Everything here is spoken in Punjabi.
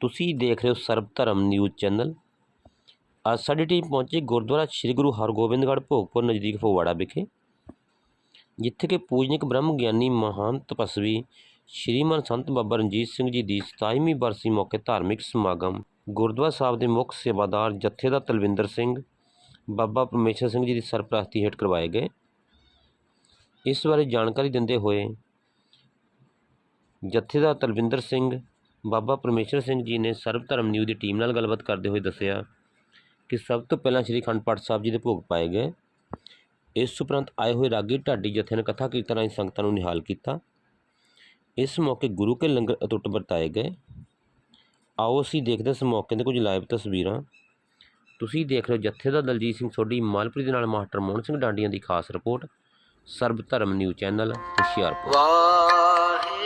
ਤੁਸੀਂ ਦੇਖ ਰਹੇ ਹੋ ਸਰਬ ਧਰਮ ਨਿਊਜ਼ ਚੈਨਲ। ਅੱਜ ਸਾਡੀ ਟੀਮ ਪਹੁੰਚੀ ਗੁਰਦੁਆਰਾ ਸ੍ਰੀ ਗੁਰੂ ਹਰਗੋਬਿੰਦਗੜ੍ਹ ਭੋਗਪੁਰ ਨਜ਼ਦੀਕ ਫਗਵਾੜਾ ਵਿਖੇ, ਜਿੱਥੇ ਕਿ ਪੂਜਨਿਕ ਬ੍ਰਹਮ ਗਿਆਨੀ ਮਹਾਨ ਤਪਸਵੀ ਸ਼੍ਰੀਮਾਨ ਸੰਤ ਬਾਬਾ ਰਣਜੀਤ ਸਿੰਘ ਜੀ ਦੀ 27ਵੀਂ ਬਰਸੀ ਮੌਕੇ ਧਾਰਮਿਕ ਸਮਾਗਮ, ਗੁਰਦੁਆਰਾ ਸਾਹਿਬ ਦੇ ਮੁੱਖ ਸੇਵਾਦਾਰ ਜਥੇਦਾਰ ਤਲਵਿੰਦਰ ਸਿੰਘ, ਬਾਬਾ ਪਰਮੇਸ਼ਰ ਸਿੰਘ ਜੀ ਦੀ ਸਰਪ੍ਰਸਤੀ ਹੇਠ ਕਰਵਾਏ ਗਏ। ਇਸ ਬਾਰੇ ਜਾਣਕਾਰੀ ਦਿੰਦੇ ਹੋਏ ਜਥੇਦਾਰ ਤਲਵਿੰਦਰ ਸਿੰਘ ਬਾਬਾ ਪਰਮੇਸ਼ਰ ਸਿੰਘ ਜੀ ਨੇ ਸਰਬ ਧਰਮ ਨਿਊਜ਼ ਦੀ ਟੀਮ ਨਾਲ ਗੱਲਬਾਤ ਕਰਦੇ ਹੋਏ ਦੱਸਿਆ ਕਿ ਸਭ ਤੋਂ ਪਹਿਲਾਂ ਸ੍ਰੀ ਅਖੰਡ ਪਾਠ ਸਾਹਿਬ ਜੀ ਦੇ ਭੋਗ ਪਾਏ ਗਏ। ਇਸ ਉਪਰੰਤ ਆਏ ਹੋਏ ਰਾਗੀ ਢਾਡੀ ਜਥੇ ਨੇ ਕਥਾ ਕੀਰਤਨ ਰਾਹੀਂ ਸੰਗਤਾਂ ਨੂੰ ਨਿਹਾਲ ਕੀਤਾ। ਇਸ ਮੌਕੇ ਗੁਰੂ ਕੇ ਲੰਗਰ ਅਟੁੱਟ ਵਰਤਾਏ ਗਏ। ਆਓ ਅਸੀਂ ਦੇਖਦੇ ਇਸ ਮੌਕੇ ਦੇ ਕੁਝ ਲਾਈਵ ਤਸਵੀਰਾਂ। ਤੁਸੀਂ ਦੇਖ ਰਹੇ ਹੋ ਜਥੇਦਾਰ ਦਲਜੀਤ ਸਿੰਘ ਸੋਢੀ, ਮਾਲਪੁਰੀ ਦੇ ਨਾਲ ਮਾਸਟਰ ਮੋਹਨ ਸਿੰਘ ਡਾਂਡੀਆਂ ਦੀ ਖਾਸ ਰਿਪੋਰਟ, ਸਰਬ ਧਰਮ ਨਿਊਜ਼ ਚੈਨਲ, ਹੁਸ਼ਿਆਰਪੁਰ। ਵਾਹਿਗੁਰੂ